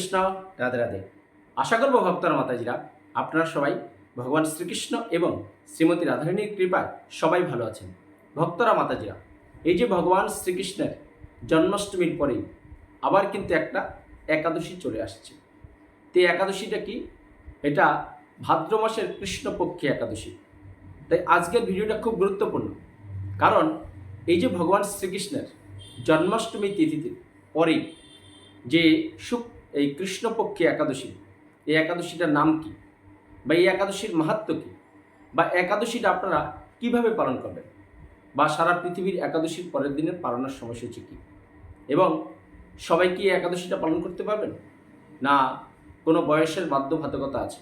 শ্রীকৃষ্ণ রাধে রাধে। আশা করব ভক্তরা মাতাজিরা, আপনারা সবাই ভগবান শ্রীকৃষ্ণ এবং শ্রীমতী রাধারানীর কৃপায় সবাই ভালো আছেন। ভক্তরা মাতাজিরা, এই যে ভগবান শ্রীকৃষ্ণের জন্মাষ্টমীর পরেই আবার কিন্তু একটা একাদশী চলে আসছে। তো একাদশীটা কি? এটা ভাদ্র মাসের কৃষ্ণপক্ষে একাদশী। তাই আজকের ভিডিওটা খুব গুরুত্বপূর্ণ। কারণ এই যে ভগবান শ্রীকৃষ্ণের জন্মাষ্টমী তিথিতে পরেই যে শুক এই কৃষ্ণপক্ষী একাদশী। এই একাদশীটার নাম কি? বা এই একাদশীর মাহাত্ম কী? বা একাদশীটা আপনারা কীভাবে পালন করবেন? বা সারা পৃথিবীর একাদশীর পরের দিনের পালনের সময়সূচি কী? এবং সবাই কি একাদশীটা পালন করতে পারবেন? না, কোনো বয়সের বাধ্যবাধকতা আছে।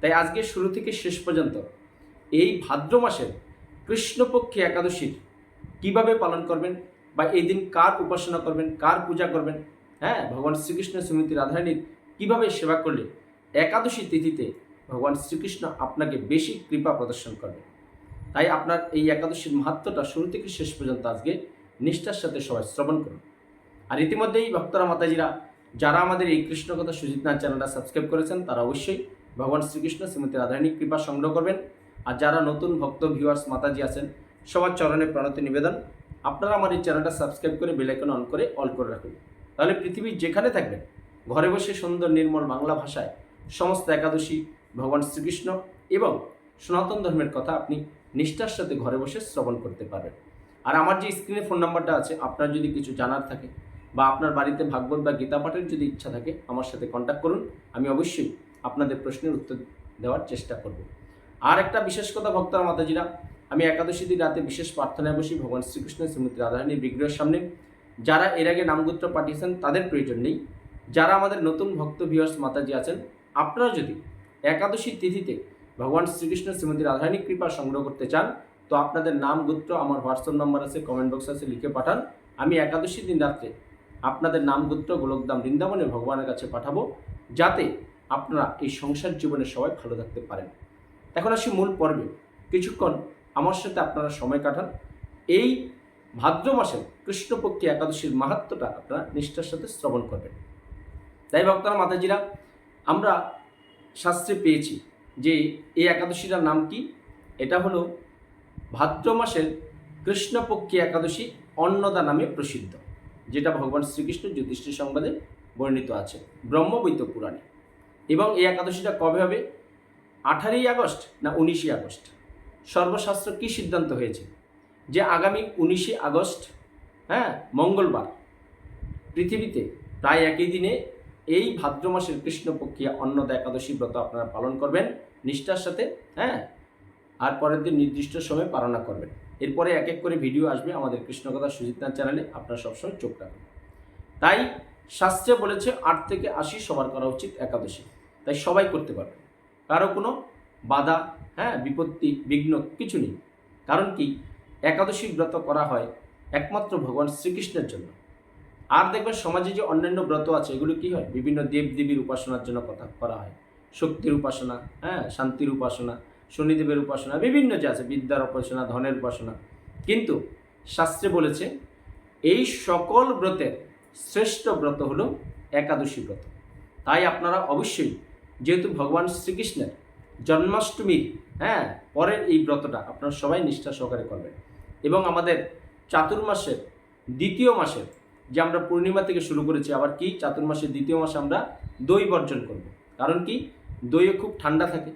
তাই আজকে শুরু থেকে শেষ পর্যন্ত এই ভাদ্র মাসের কৃষ্ণপক্ষী একাদশীর কীভাবে পালন করবেন? বা এই দিন কার উপাসনা করবেন? কার পূজা করবেন? হ্যাঁ ভগবান শ্রীকৃষ্ণ শ্রীমতী রাধারানীর কীভাবে সেবা করলে একাদশী তিথিতে ভগবান শ্রীকৃষ্ণ আপনাকে বেশি কৃপা প্রদর্শন করবে? তাই আপনার এই একাদশীর মাহাত্মটা শুরু থেকে শেষ পর্যন্ত আজকে নিষ্ঠার সাথে সবাই শ্রবণ করুন। আর ইতিমধ্যেই ভক্তরা, মাতাজিরা, যারা আমাদের এই কৃষ্ণ কথা সুজিত নাথ চ্যানেলটা সাবস্ক্রাইব করেছেন, তারা অবশ্যই ভগবান শ্রীকৃষ্ণ শ্রীমতী রাধারানীর কৃপা সংগ্রহ করবেন। আর যারা নতুন ভক্ত ভিউয়ার্স মাতাজি আছেন, সবার চরণে প্রণতি নিবেদন। আপনারা আমার এই চ্যানেলটা সাবস্ক্রাইব করে বেলাইকন অন করে অল করে রাখুন। তাহলে পৃথিবীর যেখানে থাকবেন ঘরে বসে সুন্দর নির্মল বাংলা ভাষায় সমস্ত একাদশী, ভগবান শ্রীকৃষ্ণ এবং সনাতন ধর্মের কথা আপনি নিষ্ঠার সাথে ঘরে বসে শ্রবণ করতে পারবেন। আর আমার যে স্ক্রিনে ফোন নাম্বারটা আছে, আপনার যদি কিছু জানার থাকে বা আপনার বাড়িতে ভাগবত বা গীতা পাঠের যদি ইচ্ছা থাকে, আমার সাথে কন্ট্যাক্ট করুন, আমি অবশ্যই আপনাদের প্রশ্নের উত্তর দেওয়ার চেষ্টা করব। আর একটা বিশেষ কথা, ভক্তরা, মাতাজিরা, আমি একাদশী দিন রাতে বিশেষ প্রার্থনায় বসি, ভগবান শ্রীকৃষ্ণ শ্রীমতী রাধারানীর বিগ্রহের সামনে। যারা এর আগে নামগুত্র পাঠিয়েছেন, তাদের প্রয়োজন নেই। যারা আমাদের নতুন ভক্ত ভিউয়ার্স মাতাজি আছেন, আপনারা যদি একাদশী তিথিতে ভগবান শ্রীকৃষ্ণ শ্রীমতী রাধারানীর কৃপা সংগ্রহ করতে চান, তো আপনাদের নাম গোত্র আমার হোয়াটসঅ্যাপ নাম্বার আছে কমেন্ট বক্স আছে, লিখে পাঠান। আমি একাদশী দিন রাত্রে আপনাদের নাম গোত্র গোলকদাম বৃন্দাবনে ভগবানের কাছে পাঠাবো, যাতে আপনারা এই সংসার জীবনে সবাই ভালো থাকতে পারেন। এখন আসি মূল পর্বে। কিছুক্ষণ আমার সাথে আপনারা সময় কাটান। এই ভাদ্র মাসের কৃষ্ণপক্ষী একাদশীর মাহাত্মটা আপনারা নিষ্ঠার সাথে শ্রবণ করবেন। তাই ভক্তরা, মাতাজিরা, আমরা শাস্ত্রে পেয়েছি যে এই একাদশীটার নাম কি? এটা হলো ভাদ্র মাসের কৃষ্ণপক্ষী একাদশী অন্নদা নামে প্রসিদ্ধ, যেটা ভগবান শ্রীকৃষ্ণ যুধিষ্ঠির সংবাদে বর্ণিত আছে ব্রহ্মবৈত পুরাণে। এবং এই একাদশীটা কবে হবে? আঠারোই আগস্ট না উনিশে আগস্ট? সর্বশাস্ত্র কী সিদ্ধান্ত হয়েছে? যে আগামী উনিশে আগস্ট হ্যাঁ মঙ্গলবার পৃথিবীতে প্রায় একই দিনে এই ভাদ্র মাসের কৃষ্ণপক্ষিয়া অন্নদা একাদশী ব্রত আপনারা পালন করবেন, নিষ্ঠার সাথে হ্যাঁ আর পরের দিন নির্দিষ্ট সময়ে পালনা করবেন। এরপরে এক এক করে ভিডিও আসবে আমাদের কৃষ্ণকথা সুজিতনাথ চ্যানেলে, আপনারা সবসময় চোখ রাখবেন তাই শাস্ত্রে বলেছে, আট থেকে আশি সবার করা উচিত একাদশী। তাই সবাই করতে পারবে। কারও কোনো বাধা হ্যাঁ বিপত্তি, বিঘ্ন কিছু নেই। কারণ কি? একাদশী ব্রত করা হয় একমাত্র ভগবান শ্রীকৃষ্ণের জন্য। আর দেখবেন সমাজে যে অন্যান্য ব্রত আছে, এগুলো কি হয়? বিভিন্ন দেব দেবীর উপাসনার জন্য কথা করা হয়। শক্তির উপাসনা হ্যাঁ শান্তির উপাসনা, শনিদেবের উপাসনা, বিভিন্ন যে আছে, বিদ্যার উপাসনা, ধনের উপাসনা। কিন্তু শাস্ত্রে বলেছে, এই সকল ব্রতের শ্রেষ্ঠ ব্রত হলো একাদশী ব্রত। তাই আপনারা অবশ্যই, যেহেতু ভগবান শ্রীকৃষ্ণের জন্মাষ্টমীর হ্যাঁ পরের এই ব্রতটা আপনারা সবাই নিষ্ঠা সহকারে করবেন। এবং আমাদের চাতুর্মাসের দ্বিতীয় মাসের যে আমরা পূর্ণিমা থেকে শুরু করেছি, আবার কি? চাতুর্মাসের দ্বিতীয় মাসে আমরা দই বর্জন করব। কারণ কি? দইও খুব ঠান্ডা থাকে।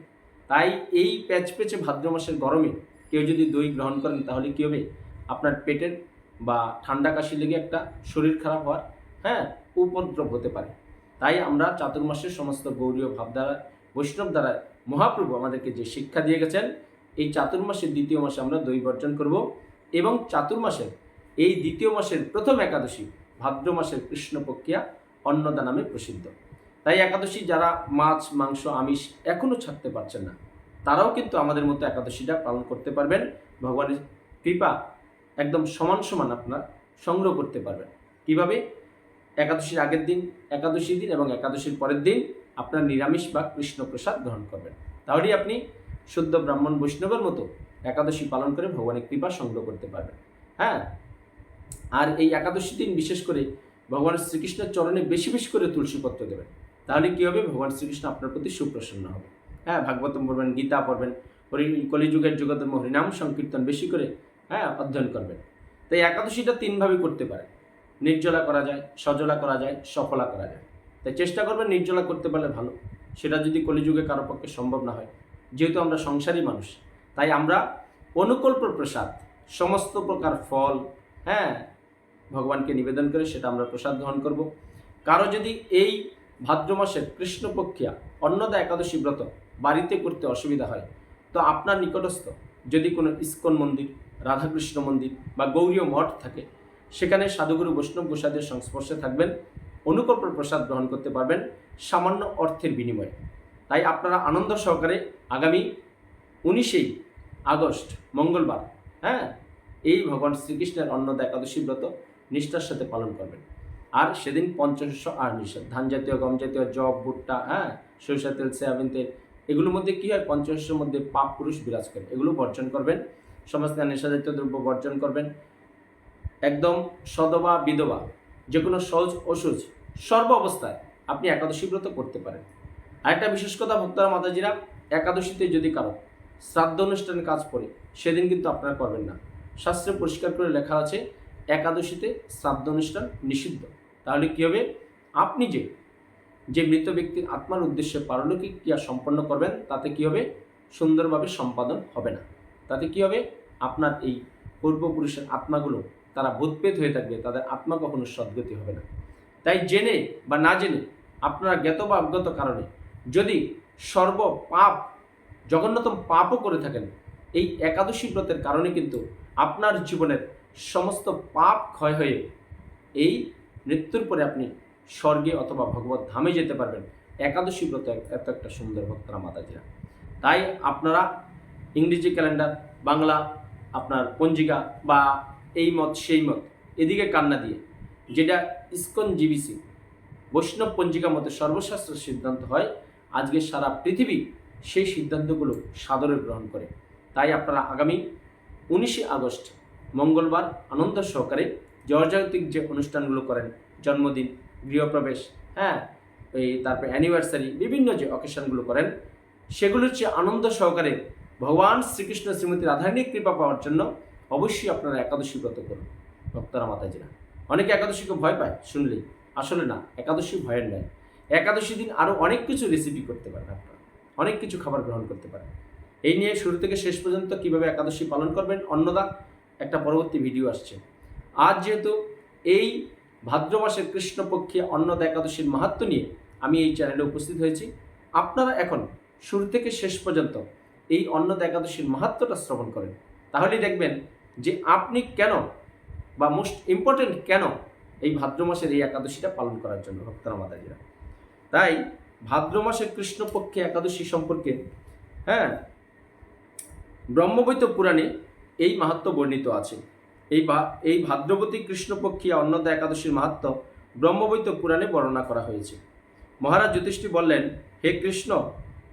তাই এই প্যাচ পেচে ভাদ্র মাসের গরমে কেউ যদি দই গ্রহণ করেন, তাহলে কী হবে? আপনার পেটের বা ঠান্ডা কাশি লেগে একটা শরীর খারাপ হওয়ার হ্যাঁ উপদ্রব হতে পারে। তাই আমরা চাতুর্মাসের সমস্ত গৌরীয় ভাব দ্বারা, বৈষ্ণব দ্বারা মহাপ্রভু আমাদেরকে যে শিক্ষা দিয়ে গেছেন, এই চাতুর্মাসের দ্বিতীয় মাসে আমরা দই বর্জন করব। এবং চাতুর্মাসের এই দ্বিতীয় মাসের প্রথম একাদশী ভাদ্র মাসের কৃষ্ণপক্ষিয়া অন্নদা নামে প্রসিদ্ধ। তাই একাদশী যারা মাছ, মাংস, আমিষ এখনও ছাড়তে পারছেন না, তারাও কিন্তু আমাদের মতো একাদশীটা পালন করতে পারবেন। ভগবানের কৃপা একদম সমান সমান আপনার সংগ্রহ করতে পারবেন। কীভাবে? একাদশীর আগের দিন একাদশী দিন এবং একাদশীর পরের দিন আপনার নিরামিষ বা কৃষ্ণ প্রসাদ গ্রহণ করবেন। তাহলেই আপনি শুদ্ধ ব্রাহ্মণ বৈষ্ণবের মতো একাদশী পালন করে ভগবানের কৃপা সংগ্রহ করতে পারবেন। হ্যাঁ? আর এই একাদশী দিন বিশেষ করে ভগবান শ্রীকৃষ্ণের চরণে বেশি বেশি করে তুলসী পত্র দেবেন। তাহলে কী হবে? ভগবান শ্রীকৃষ্ণ আপনার প্রতি সুপ্রসন্ন হবে। হ্যাঁ ভাগবতম পড়বেন, গীতা পড়বেন, হরি, কলিযুগের যুগতম হরিনাম সংকীর্তন বেশি করে হ্যাঁ অধ্যয়ন করবেন। তাই একাদশীটা তিনভাবে করতে পারে নির্জলা করা যায়, সজলা করা যায়, সফলা করা যায়। তাই চেষ্টা করবেন নির্জলা করতে পারলে ভালো। সেটা যদি কলিযুগে কারও পক্ষে সম্ভব না হয়। যেহেতু আমরা সংসারী মানুষ তাই আমরা অনুকল্প প্রসাদ, সমস্ত প্রকার ফল হ্যাঁ ভগবানকে নিবেদন করে সেটা আমরা প্রসাদ গ্রহণ করব। কারও যদি এই ভাদ্র মাসের কৃষ্ণপক্ষিয়া অন্নদা একাদশী ব্রত বাড়িতে করতে অসুবিধা হয়, তো আপনার নিকটস্থ যদি কোনো ইস্কন মন্দির, রাধাকৃষ্ণ মন্দির বা গৌরীয় মঠ থাকে, সেখানে সাধুগুরু বৈষ্ণব প্রসাদের সংস্পর্শে থাকবেন অনুকল্প প্রসাদ গ্রহণ করতে পারবেন সামান্য অর্থের বিনিময়ে। তাই আপনারা আনন্দ সহকারে আগামী উনিশেই আগস্ট, মঙ্গলবার হ্যাঁ? এই ভগবান শ্রীকৃষ্ণের অন্নদা একাদশী ব্রত নিষ্ঠার সাথে পালন করবেন। আর সেদিন পঞ্চশস্য আর নিষেধ। ধান জাতীয়, গম জাতীয় জব ভুট্টা হ্যাঁ? সরিষা তেল, সয়াবিন তেল, এগুলোর মধ্যে কী হয়? পঞ্চশস্যের মধ্যে পাপ পুরুষ বিরাজ করে। এগুলো বর্জন করবেন। সমস্ত নেশাজাতীয় দ্রব্য বর্জন করবেন। একদম সদবা, বিধবা যে কোনো সহজ অসুজ, সর্ব অবস্থায় আপনি একাদশী ব্রত করতে পারেন। আরেকটা বিশেষ কথা, ভক্তরা, মাতাজিরা, একাদশীতে যদি কারও শ্রাদ্ধ অনুষ্ঠানের কাজ পড়ে, সেদিন কিন্তু আপনারা করবেন না। শাস্ত্রে পরিষ্কার করে লেখা আছে, একাদশীতে শ্রাদ্ধ অনুষ্ঠান নিষিদ্ধ। তাহলে কী হবে? আপনি যে যে মৃত ব্যক্তির আত্মার উদ্দেশ্যে পারলৌকিক ক্রিয়া সম্পন্ন করবেন, তাতে কী হবে? সুন্দরভাবে সম্পাদন হবে না। তাতে কী হবে? আপনার এই পূর্বপুরুষের আত্মাগুলো তারা ভূতপেত হয়ে থাকবে, তাদের আত্মা কখনো সদ্গতি হবে না। তাই জেনে বা না জেনে আপনার জ্ঞাত বা অজ্ঞাত কারণে যদি সর্ব পাপ জঘন্যতম পাপও করে থাকেন। এই একাদশী ব্রতের কারণে কিন্তু আপনার জীবনের সমস্ত পাপ ক্ষয় হয়ে এই মৃত্যুর পরে আপনি স্বর্গে অথবা ভগবত ধামে যেতে পারবেন। একাদশী ব্রত এত একটা সুন্দর ভক্তরা মাতাজিরা। তাই আপনারা ইংরেজি ক্যালেন্ডার, বাংলা, আপনার পঞ্জিকা বা এই মত, সেই মত, এদিকে কান্না দিয়ে, যেটা ইস্কন জিবিসি, বৈষ্ণব পঞ্জিকা মতে সর্বশাস্ত্র সিদ্ধান্ত হয়, আজকে সারা পৃথিবী সেই সিদ্ধান্তগুলো সাদরে গ্রহণ করে। তাই আপনারা আগামী উনিশে আগস্ট, মঙ্গলবার আনন্দ সহকারে জর্জাগতিক যে অনুষ্ঠানগুলো করেন, জন্মদিন, গৃহপ্রবেশ হ্যাঁ এই তারপরে অ্যানিভার্সারি বিভিন্ন যে অকেশনগুলো করেন সেগুলো হচ্ছে আনন্দ সহকারে ভগবান শ্রীকৃষ্ণ শ্রীমতী রাধারণীর কৃপা পাওয়ার জন্য অবশ্যই আপনারা একাদশী ব্রত করুন, ভক্তরা মাতাজিরা অনেকে একাদশীকে ভয় পায়, শুনলেই। আসলে না, একাদশী ভয়ের নয়। একাদশী দিন আরও অনেক কিছু রেসিপি করতে পারেন আপনারা। অনেক কিছু খাবার গ্রহণ করতে পারেন। এই নিয়ে শুরু থেকে শেষ পর্যন্ত কীভাবে একাদশী পালন করবেন অন্নদা, একটা পরবর্তী ভিডিও আসছে। আজ যেহেতু এই ভাদ্র মাসের কৃষ্ণপক্ষে অন্নদা একাদশীর মাহাত্ম নিয়ে আমি এই চ্যানেলে উপস্থিত হয়েছি, আপনারা এখন শুরু থেকে শেষ পর্যন্ত এই অন্নদা একাদশীর মাহাত্মটা শ্রবণ করেন। তাহলেই দেখবেন যে আপনি কেন বা মোস্ট ইম্পর্টেন্ট কেন এই ভাদ্র মাসের এই একাদশীটা পালন করার জন্য ভক্তরা মাতাজিরা। তাই ভাদ্র মাসের কৃষ্ণপক্ষে একাদশী সম্পর্কে হ্যাঁ? ব্রহ্মবৈত পুরাণে এই মাহাত্ম বর্ণিত আছে। এই বা এই ভাদ্রবতী কৃষ্ণপক্ষী অন্নদা একাদশীর মাহাত্ম ব্রহ্মবৈত পুরাণে বর্ণনা করা হয়েছে। মহারাজ জ্যোতিষটি বললেন, হে কৃষ্ণ,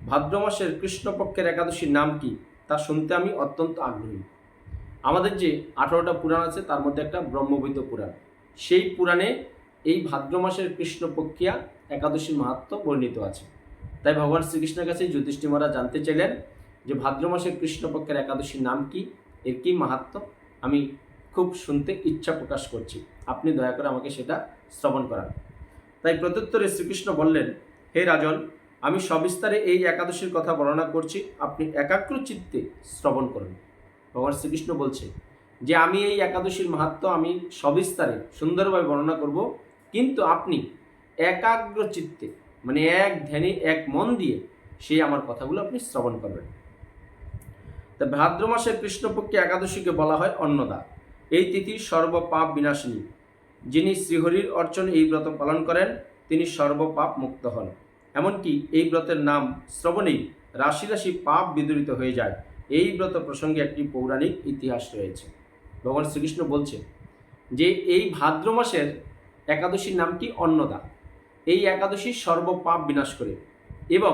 ভাদ্র মাসের কৃষ্ণপক্ষের একাদশীর নাম কি? তা শুনতে আমি অত্যন্ত আগ্রহী। আমাদের যে আঠারোটা পুরাণ আছে, তার মধ্যে একটা ব্রহ্মবৈত পুরাণ। সেই পুরাণে এই ভাদ্র মাসের কৃষ্ণপক্ষিয়া একাদশীর মাহাত্ম বর্ণিত আছে। তাই ভগবান শ্রীকৃষ্ণের কাছে জ্যোতিষটি মহারাজ জানতে চাইলেন যে ভাদ্র মাসের কৃষ্ণপক্ষের একাদশীর নাম কি? এর কি মাহাত্ম? আমি খুব শুনতে ইচ্ছা প্রকাশ করছি। আপনি দয়া করে আমাকে সেটা শ্রবণ করান। তাই প্রত্যুত্তরে শ্রীকৃষ্ণ বললেন, হে রাজন, আমি সবিস্তারে এই একাদশীর কথা বর্ণনা করছি। আপনি একাগ্র চিত্তে শ্রবণ করুন। ভগবান শ্রীকৃষ্ণ বলছে, যে আমি এই একাদশীর মাহাত্ম আমি সবিস্তারে, সুন্দরভাবে বর্ণনা করব, কিন্তু আপনি একাগ্র চিত্তে মানে এক ধ্যানে, এক মন দিয়ে সেই আমার কথাগুলো আপনি শ্রবণ করবেন। তা ভাদ্র মাসের কৃষ্ণপক্ষে একাদশীকে বলা হয় অন্নদা। এই তিথি সর্বপাপ বিনাশিনী। যিনি শ্রীহরির অর্চনে এই ব্রত পালন করেন, তিনি সর্বপাপ মুক্ত হন। এমনকি এই ব্রতের নাম শ্রবণেই রাশি রাশি পাপ বিদরিত হয়ে যায়। এই ব্রত প্রসঙ্গে একটি পৌরাণিক ইতিহাস রয়েছে। ভগবান শ্রীকৃষ্ণ বলছে যে এই ভাদ্র মাসের একাদশীর নামটি অন্নদা। এই একাদশী সর্বপাপ বিনাশ করে। এবং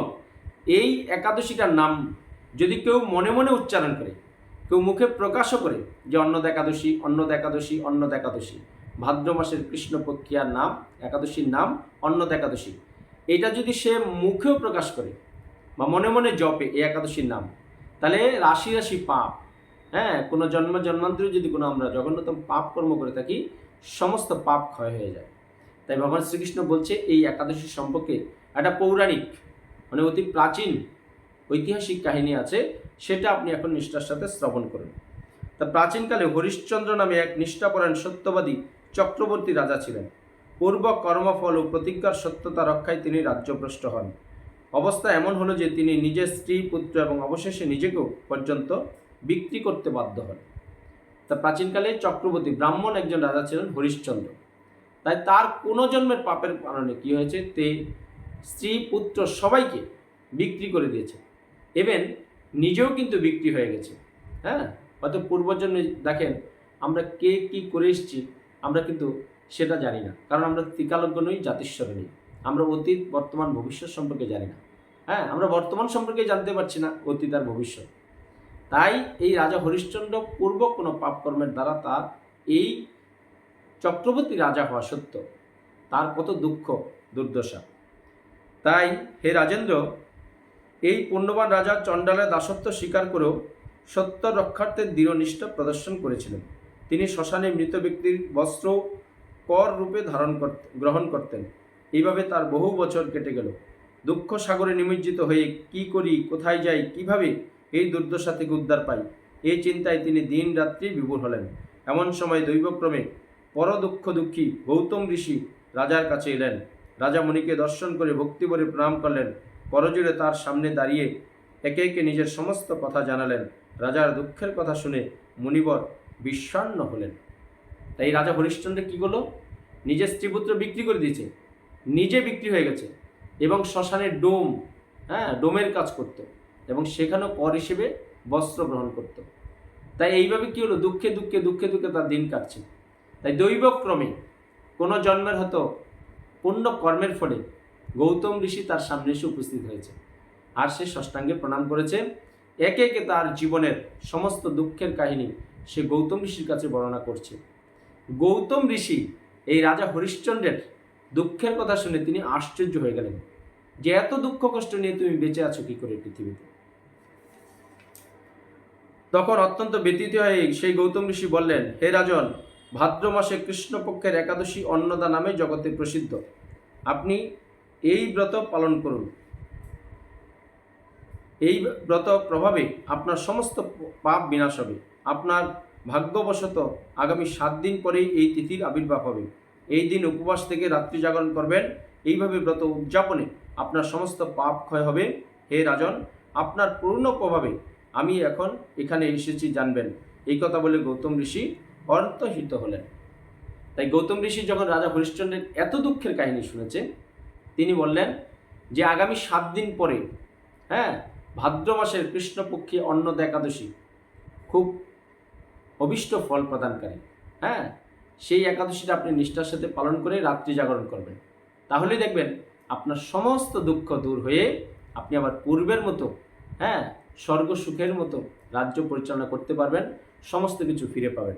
এই একাদশীটার নাম যদি কেউ মনে মনে উচ্চারণ করে, কেউ মুখে প্রকাশও করে যে অন্নদ একাদশী অন্নদ একাদশী অন্নদ একাদশী। ভাদ্র মাসের কৃষ্ণপক্ষিয়ার নাম, একাদশীর নাম অন্নদ একাদশী। এটা যদি সে মুখেও প্রকাশ করে বা মনে মনে জপে এই একাদশীর নাম, তাহলে রাশি রাশি পাপ হ্যাঁ কোনো জন্ম জন্মান্তরে যদি কোনো আমরা জঘন্যতম পাপ কর্ম করে থাকি, সমস্ত পাপ ক্ষয় হয়ে যায়। তাই ভগবান শ্রীকৃষ্ণ বলছে, এই একাদশী সম্পর্কে একটা পৌরাণিক মানে অতি প্রাচীন ঐতিহাসিক কাহিনী আছে, সেটা আপনি এখন নিষ্ঠার সাথে শ্রবণ করুন। তা প্রাচীনকালে হরিশ্চন্দ্র নামে এক নিষ্ঠাপরায়ণ সত্যবাদী চক্রবর্তী রাজা ছিলেন। পূর্ব কর্মফল ও প্রতিজ্ঞার সত্যতা রক্ষায় তিনি রাজ্যভ্রষ্ট হন। অবস্থা এমন হলো যে তিনি নিজের স্ত্রী, পুত্র এবং অবশেষে নিজেকেও পর্যন্ত বিক্রি করতে বাধ্য হন। তা প্রাচীনকালে চক্রবর্তী ব্রাহ্মণ একজন রাজা ছিলেন হরিশ্চন্দ্র। তাই তার কোনো জন্মের পাপের কারণে কি হয়েছে? তে স্ত্রী, পুত্র সবাইকে বিক্রি করে দিয়েছে। এবেন নিজেও কিন্তু বিক্রি হয়ে গেছে। হ্যাঁ? হয়তো পূর্বজন্মে দেখেন, আমরা কে কি করে এসেছি, আমরা কিন্তু সেটা জানি না। কারণ আমরা ত্রিকালজ্ঞ নই, জাতিস্বর নই। আমরা অতীত, বর্তমান, ভবিষ্যৎ সম্পর্কে জানি না। হ্যাঁ? আমরা বর্তমান সম্পর্কে জানতে পারছি না, অতীত আর ভবিষ্যৎ। তাই এই রাজা হরিশ্চন্দ্র পূর্ব কোনো পাপকর্মের দ্বারা তার এই চক্রবর্তী রাজা হওয়া সত্য তার কত দুঃখ, দুর্দশা। তাই হে রাজেন্দ্র, এই পুণ্যবান রাজা চণ্ডালের দাসত্ব স্বীকার করেও সত্য রক্ষার্থে দৃঢ়নিষ্ঠা প্রদর্শন করেছিলেন। তিনি শ্মশানে মৃত ব্যক্তির বস্ত্র কর রূপে ধারণ করতে, গ্রহণ করতেন। এইভাবে তার বহু বছর কেটে গেল। দুঃখ সাগরে নিমজ্জিত হয়ে কি করি, কোথায় যাই, কীভাবে এই দুর্দশা থেকে উদ্ধার পাই এই চিন্তায় তিনি দিন রাত্রি বিভোর হলেন। এমন সময় দৈবক্রমে পর দুঃখ গৌতম ঋষি রাজার কাছে এলেন। রাজা মুনিকে দর্শন করে ভক্তি ভক্তিভরে প্রণাম করলেন। করজুড়ে তার সামনে দাঁড়িয়ে একে একে নিজের সমস্ত কথা জানালেন। রাজার দুঃখের কথা শুনে মুনিবর বিষণ্ণ হলেন। তাই রাজা হরিশ্চন্দ্র কী করল? নিজের স্ত্রীপুত্র বিক্রি করে দিয়েছে। নিজে বিক্রি হয়ে গেছে এবং শ্মশানের ডোম হ্যাঁ ডোমের কাজ করত এবং সেখানেও কর হিসেবে বস্ত্র গ্রহণ করত। তাই এইভাবে কী হলো? দুঃখে দুঃখে দুঃখে দুঃখে তার দিন কাটছে। তাই দৈবক্রমে কোনো জন্মের হয়তো পুণ্য কর্মের ফলে গৌতম ঋষি তার সামনে এসে উপস্থিত হয়েছে আর সে ষষ্ঠাঙ্গে প্রণাম করেছে একে একে তার জীবনের সমস্ত দুঃখের কাহিনী সে গৌতম ঋষির কাছে বর্ণনা করছে। গৌতম ঋষি এই রাজা হরিশ্চন্দ্রের দুঃখের কথা শুনে তিনি আশ্চর্য হয়ে গেলেন। যে এত দুঃখ কষ্ট নিয়ে তুমি বেঁচে আছো কি করে পৃথিবীতে? তখন অত্যন্ত ব্যতীত হয়ে সেই গৌতম ঋষি বললেন, হে রাজন ভাদ্র মাসে কৃষ্ণপক্ষের একাদশী অন্নদা নামে জগতে প্রসিদ্ধ। আপনি এই ব্রত পালন করুন। এই ব্রত প্রভাবে আপনার সমস্ত পাপ বিনাশ হবে। আপনার ভাগ্যবশত আগামী সাত দিন পরেই এই তিথির আবির্ভাব হবে। এই দিন উপবাস থেকে রাত্রি জাগরণ করবেন। এইভাবে ব্রত উদযাপনে আপনার সমস্ত পাপ ক্ষয় হবে। হে রাজন, আপনার পূর্ণ প্রভাবে আমি এখন এখানে এসেছি জানবেন। এই কথা বলে গৌতম ঋষি অন্তহিত হলেন। তাই গৌতম ঋষি যখন রাজা হরিশ্চন্দ্রের এত দুঃখের কাহিনী শুনেছে তিনি বললেন যে আগামী সাত দিন পরে হ্যাঁ ভাদ্র মাসের কৃষ্ণপক্ষী অন্নদ একাদশী খুব অভিষ্ট ফল প্রদানকারী। হ্যাঁ সেই একাদশীটা আপনি নিষ্ঠার সাথে পালন করে রাত্রি জাগরণ করবেন। তাহলেই দেখবেন আপনার সমস্ত দুঃখ দূর হয়ে আপনি আবার পূর্বের মতো হ্যাঁ স্বর্গ সুখের মতো রাজ্য পরিচালনা করতে পারবেন, সমস্ত কিছু ফিরে পাবেন।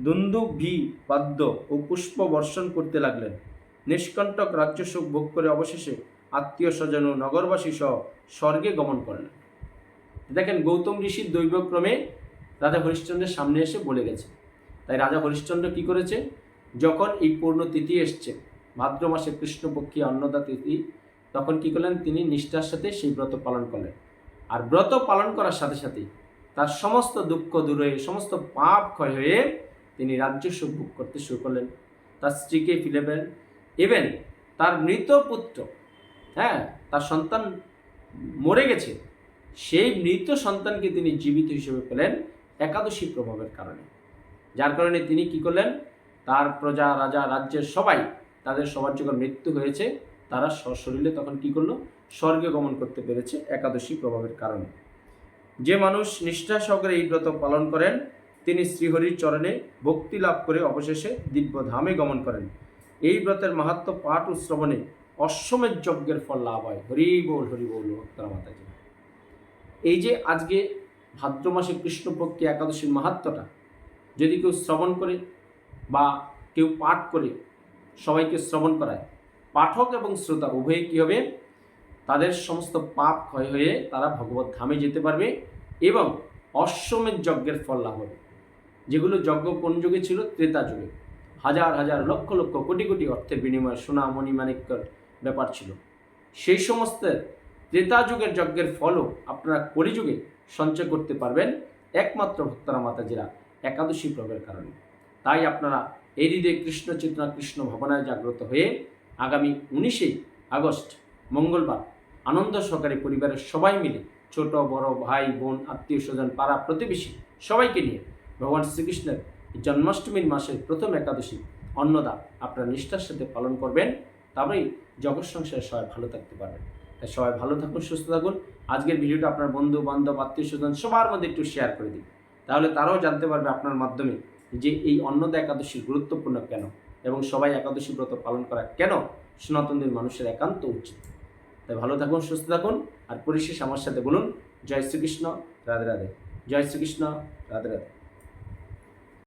দুন্দুক ভি বাদ্য ও পুষ্প বর্ষণ করতে লাগলেন। নিষ্কণ্টক রাজ্য সুখ ভোগ করে অবশেষে আত্মীয় স্বজন ও নগরবাসী সহ স্বর্গে গমন করলেন। দেখেন, গৌতম ঋষির দৈবক্রমে রাজা হরিশ্চন্দ্রের সামনে এসে বলে গেছে। তাই রাজা হরিশ্চন্দ্র কি করেছে? যখন এই পূর্ণ তিথি এসছে, ভাদ্র মাসে কৃষ্ণপক্ষী অন্নদা তিথি, তখন কি করলেন? তিনি নিষ্ঠার সাথে সেই ব্রত পালন করলেন। আর ব্রত পালন করার সাথে সাথে তার সমস্ত দুঃখ দূর হয়ে, সমস্ত পাপ ক্ষয় হয়ে তিনি রাজ্য সুখ করতে শুরু করলেন। তার স্ত্রীকে ফিরে পেলেন এবং তার মৃত পুত্র হ্যাঁ তার সন্তান মরে গেছে, সেই মৃত সন্তানকে তিনি জীবিত হিসেবে পেলেন একাদশী প্রভাবের কারণে। যার কারণে তিনি কি করলেন? তার প্রজা, রাজা, রাজ্যের সবাই তাদের সবার যখন মৃত্যু হয়েছে, তারা সশরীরে তখন কি করল? স্বর্গে গমন করতে পেরেছে একাদশী প্রভাবের কারণে। যে মানুষ নিষ্ঠা সহকারে এই ব্রত পালন করেন তিনি শ্রীহরির চরণে ভক্তি লাভ করে অবশেষে দিব্য ধামে গমন করেন। এই ব্রতের মাহাত্ম পাঠ ও শ্রবণে অশ্বমেধ যজ্ঞের ফল লাভ হয়। হরি বল হরি বল, ভক্তরা মাতাজি। এই যে আজকে ভাদ্র মাসে কৃষ্ণপক্ষী একাদশীর মাহাত্মটা, যদি কেউ শ্রবণ করে বা কেউ পাঠ করে সবাইকে শ্রবণ করায়, পাঠক এবং শ্রোতা উভয়ে কী হবে? তাদের সমস্ত পাপ ক্ষয় হয়ে তারা ভগবত ধামে যেতে পারবে এবং অশ্বমেধ যজ্ঞের ফল লাভ হবে। যেগুলো যজ্ঞ কোন যুগে ছিল, ত্রেতা যুগে। হাজার হাজার লক্ষ লক্ষ কোটি কোটি অর্থের বিনিময়ে সোনা মণি মাণিক্যর ব্যাপার ছিল। সেই সমস্ত ত্রেতা যুগের যজ্ঞের ফলও আপনারা কলিযুগে সঞ্চয় করতে পারবেন, একমাত্র ভক্তরা মাতাজিরা একাদশী প্রবের কারণে। তাই আপনারা এই হৃদয়ে কৃষ্ণ চেতনা, কৃষ্ণ ভাবনায় জাগ্রত হয়ে আগামী উনিশে আগস্ট, মঙ্গলবার আনন্দ সহকারে পরিবারের সবাই মিলে ছোট, বড়, ভাই, বোন আত্মীয় স্বজন পাড়া প্রতিবেশী সবাইকে নিয়ে ভগবান শ্রীকৃষ্ণের জন্মাষ্টমীর মাসের প্রথম একাদশী অন্নদা আপনারা নিষ্ঠার সাথে পালন করবেন, তবেই জগৎ সংসারে সবাই ভালো থাকতে পারবেন তাই সবাই ভালো থাকুন, সুস্থ থাকুন। আজকের ভিডিওটা আপনার বন্ধু, বান্ধব, আত্মীয় স্বজন সবার মধ্যে একটু শেয়ার করে দিন। তাহলে তারাও জানতে পারবে আপনার মাধ্যমে যে এই অন্নদা একাদশী গুরুত্বপূর্ণ কেন এবং সবাই একাদশী ব্রত পালন করা কেন সনাতনদের মানুষের একান্ত উচিত। তাই ভালো থাকুন, সুস্থ থাকুন আর পরিশেষ আমার সাথে বলুন, জয় শ্রীকৃষ্ণ, রাধে রাধে। জয় শ্রীকৃষ্ণ, রাধে রাধে।